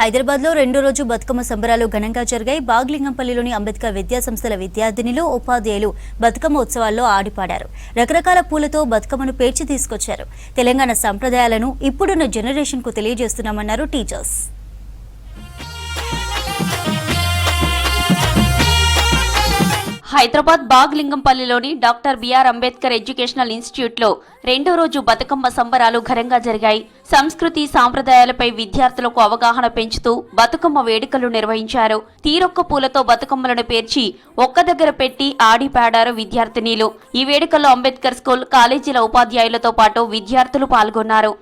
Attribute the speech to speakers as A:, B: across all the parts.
A: హైదరాబాద్లో రెండో రోజు బతుకమ్మ సంబరాలు ఘనంగా జరిగాయి. బాగ్లింగంపల్లిలోని అంబేద్కర్ విద్యా సంస్థల విద్యార్థినులు ఉపాధ్యాయులు బతుకమ్మ ఉత్సవాల్లో ఆడిపాడారు. రకరకాల పూలతో బతుకమ్మను పేర్చి తీసుకొచ్చారు. తెలంగాణ సంప్రదాయాలను ఇప్పుడున్న జనరేషన్కు తెలియజేస్తున్నామన్నారు teachers.
B: Hyderabad బాగ్లింగంపల్లిలోని doctor B R Ambedkar educational ఇన్స్టిట్యూట్లో రెండో రోజు బతుకమ్మ సంబరాలు ఘనంగా జరిగాయి. సంస్కృతి సాంప్రదాయాలపై విద్యార్థులకు అవగాహన పెంచుతూ బతుకమ్మ వేడుకలు నిర్వహించారు. తీరొక్క పూలతో బతుకమ్మలను పేర్చి ఒక్క దగ్గర పెట్టి ఆడి పాడారు విద్యార్థినీలు. ఈ వేడుకల్లో అంబేద్కర్ స్కూల్ కాలేజీల ఉపాధ్యాయులతో పాటు విద్యార్థులు పాల్గొన్నారు.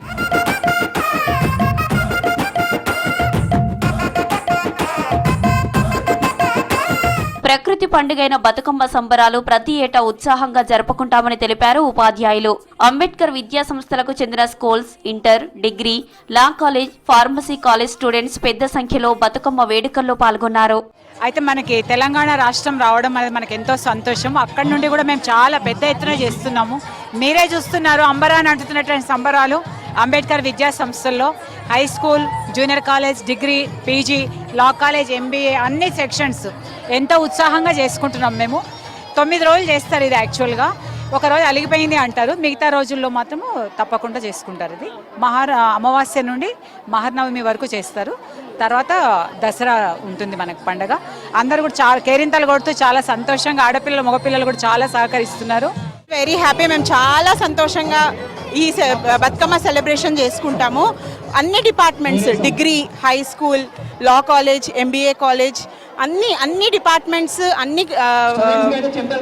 B: ప్రకృతి పండుగైన బతుకమ్మ సంబరాలు ప్రతి ఏటా ఉత్సాహంగా జరుపుకుంటామని తెలిపారు ఉపాధ్యాయులు. అంబేద్కర్ విద్యా సంస్థలకు చెందిన schools inter degree law college pharmacy college students పెద్ద సంఖ్యలో బతుకమ్మ వేడుకల్లో పాల్గొన్నారు.
C: అయితే మనకి తెలంగాణ రాష్ట్రం రావడం అనేది మనకి ఎంతో సంతోషం. అక్కడి నుండి కూడా మేము చాలా పెద్ద ఎత్తున చేస్తున్నాము. మీరే చూస్తున్నారు అంబరాన్ని అంటున్నటువంటి సంబరాలు అంబేద్కర్ విద్యా సంస్థల్లో. High school junior college degree PG law college MBA అన్ని సెక్షన్స్ ఎంతో ఉత్సాహంగా చేసుకుంటున్నాం మేము. తొమ్మిది రోజులు చేస్తారు ఇది యాక్చువల్గా. ఒక రోజు అలిగిపోయింది అంటారు. మిగతా రోజుల్లో మాత్రము తప్పకుండా చేసుకుంటారు ఇది. మహార అమావాస్య నుండి మహర్నవమి వరకు చేస్తారు. తర్వాత దసరా ఉంటుంది మనకు పండగ. అందరూ కూడా చాలా కేరింతలు కొడుతూ చాలా సంతోషంగా ఆడపిల్లలు మగపిల్లలు కూడా చాలా సహకరిస్తున్నారు.
D: వెరీ హ్యాపీ మేము చాలా సంతోషంగా ఈ సె- బతుకమ్మ సెలబ్రేషన్ చేసుకుంటాము. అన్ని departments degree high school law college MBA college అన్ని అన్ని డిపార్ట్మెంట్స్ అన్ని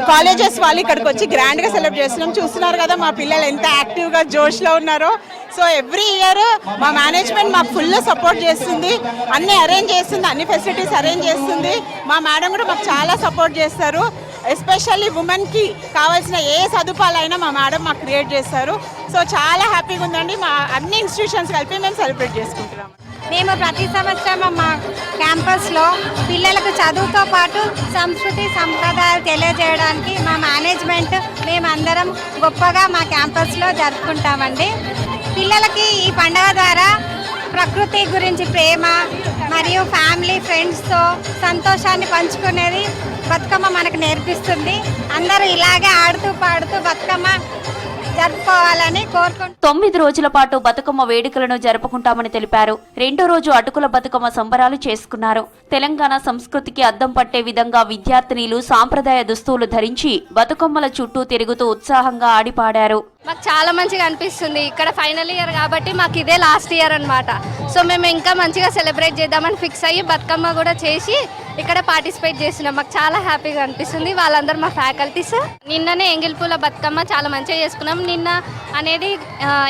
D: కాలేజెస్ వాళ్ళు ఇక్కడికి వచ్చి గ్రాండ్గా సెలబ్రేట్ చేస్తున్నాం. చూస్తున్నారు కదా మా పిల్లలు ఎంత యాక్టివ్గా జోష్లో ఉన్నారో. సో ఎవ్రీ ఇయర్ మా మేనేజ్మెంట్ మాకు ఫుల్ సపోర్ట్ చేస్తుంది. అన్ని అరేంజ్ చేస్తుంది అన్ని ఫెసిలిటీస్ అరేంజ్ చేస్తుంది. మా మేడం కూడా మాకు చాలా సపోర్ట్ చేస్తారు. ఎస్పెషల్లీ ఉమెన్కి కావాల్సిన ఏ సదుపాయాలైనా మా మేడం మాకు క్రియేట్ చేస్తారు. సో చాలా హ్యాపీగా ఉందండి. మా అన్ని ఇన్స్టిట్యూషన్స్ కలిపి మేము సెలబ్రేట్ చేసుకుంటున్నాం.
E: మేము ప్రతి సంవత్సరం మా క్యాంపస్లో పిల్లలకు చదువుతో పాటు సంస్కృతి సంప్రదాయాలు తెలియజేయడానికి మా మేనేజ్మెంట్ మేమందరం గొప్పగా మా క్యాంపస్లో జరుపుకుంటామండి. పిల్లలకి ఈ పండుగ ద్వారా ప్రకృతి గురించి ప్రేమ మరియు ఫ్యామిలీ ఫ్రెండ్స్తో సంతోషాన్ని పంచుకునేది బతుకమ్మ మనకు నేర్పిస్తుంది. అందరూ ఇలాగే ఆడుతూ పాడుతూ బతుకమ్మ జరుపుకోవాలని కోరుకుంటున్నాం.
B: తొమ్మిది రోజుల పాటు బతుకమ్మ వేడుకలను జరుపుకుంటామని తెలిపారు. రెండో రోజు అటుకుల బతుకమ్మ సంబరాలు చేసుకున్నారు. తెలంగాణ సంస్కృతికి అద్దం పట్టే విధంగా విద్యార్థినీలు సాంప్రదాయ దుస్తువులు ధరించి బతుకమ్మల చుట్టూ తిరుగుతూ ఉత్సాహంగా ఆడిపాడారు.
F: మాకు చాలా మంచిగా అనిపిస్తుంది. ఇక్కడ ఫైనల్ ఇయర్ కాబట్టి మాకు ఇదే లాస్ట్ ఇయర్ అన్నమాట. సో మేము ఇంకా మంచిగా సెలబ్రేట్ చేద్దామని ఫిక్స్ అయ్యి బతుకమ్మ కూడా చేసి ఇక్కడ పార్టిసిపేట్ చేస్తున్నాం. మాకు చాలా హ్యాపీగా అనిపిస్తుంది. వాళ్ళందరూ మా ఫ్యాకల్టీస్ నిన్ననే ఎంగిల్పూల బతుకమ్మ చాలా మంచిగా చేసుకున్నాం. నిన్న అనేది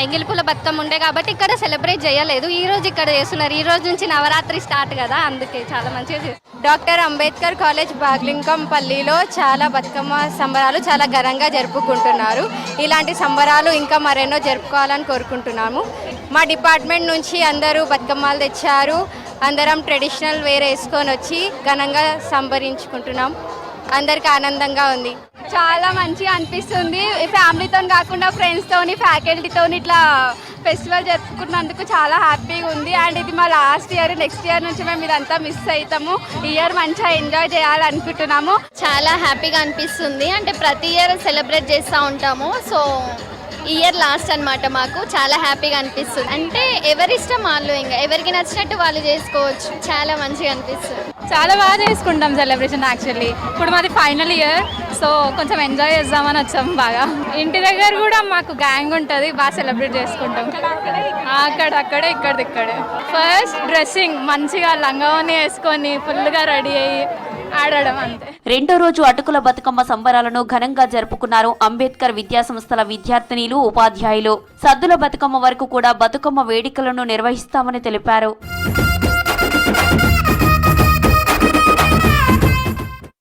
F: ఎంగిల్పూల బతుకమ్మ ఉండే కాబట్టి ఇక్కడ సెలబ్రేట్ చేయలేదు. ఈ రోజు ఇక్కడ చేస్తున్నారు. ఈ రోజు నుంచి నవరాత్రి స్టార్ట్ కదా అందుకే చాలా మంచిగా చేస్తున్నారు డాక్టర్ అంబేద్కర్ కాలేజ్ బాగ్లింకంపల్లిలో చాలా బతుకమ్మ సంబరాలు చాలా ఘనంగా జరుపుకుంటున్నారు. ఇలాంటి సంబరాలు ఇంకా మరెన్నో జరుపుకోవాలని కోరుకుంటున్నాము. మా డిపార్ట్మెంట్ నుంచి అందరూ బతుకమ్మలు తెచ్చారు. అందరం ట్రెడిషనల్ వేర్ వేసుకొని వచ్చి ఘనంగా సంబరించుకుంటున్నాం. అందరికి ఆనందంగా ఉంది. చాలా మంచిగా అనిపిస్తుంది. ఫ్యామిలీతో కాకుండా ఫ్రెండ్స్తోని ఫ్యాకల్టీతోని ఇట్లా ఫెస్టివల్ జరుపుకున్నందుకు చాలా హ్యాపీగా ఉంది. అండ్ ఇది మా లాస్ట్ ఇయర్ నెక్స్ట్ ఇయర్ నుంచి మేము ఇదంతా మిస్ అవుతాము. ఈ ఇయర్ మంచిగా ఎంజాయ్ చేయాలనుకుంటున్నాము.
G: చాలా హ్యాపీగా అనిపిస్తుంది. అంటే ప్రతి ఇయర్ సెలబ్రేట్ చేస్తూ ఉంటాము. సో ఇయర్ లాస్ట్ అన్నమాట మాకు. చాలా హ్యాపీగా అనిపిస్తుంది. అంటే ఎవరిష్టం వాళ్ళు ఇంకా. ఎవరికి నచ్చినట్టు వాళ్ళు చేసుకోవచ్చు. చాలా మంచిగా అనిపిస్తుంది.
F: చాలా బాగా చేసుకుంటాం సెలబ్రేషన్ యాక్చువల్లీ ఇప్పుడు మాది ఫైనల్ ఇయర్ సో కొంచెం ఎంజాయ్ చేద్దామని వచ్చాం బాగా. ఇంటి దగ్గర కూడా మాకు గ్యాంగ్ ఉంటుంది బాగా సెలబ్రేట్ చేసుకుంటాం. అక్కడ అక్కడే ఇక్కడ ఇక్కడే. ఫస్ట్ డ్రెస్సింగ్ మంచిగా లంగావని వేసుకొని ఫుల్గా రెడీ అయ్యి ఆడడం అంతే.
B: రెండో రోజు అటుకుల బతుకమ్మ సంబరాలను ఘనంగా జరుపుకున్నారు అంబేద్కర్ విద్యాసంస్థల విద్యార్థినిలు ఉపాధ్యాయులు. సద్దుల బతుకమ్మ వరకు కూడా బతుకమ్మ వేడుకలను నిర్వహిస్తామని తెలిపారు.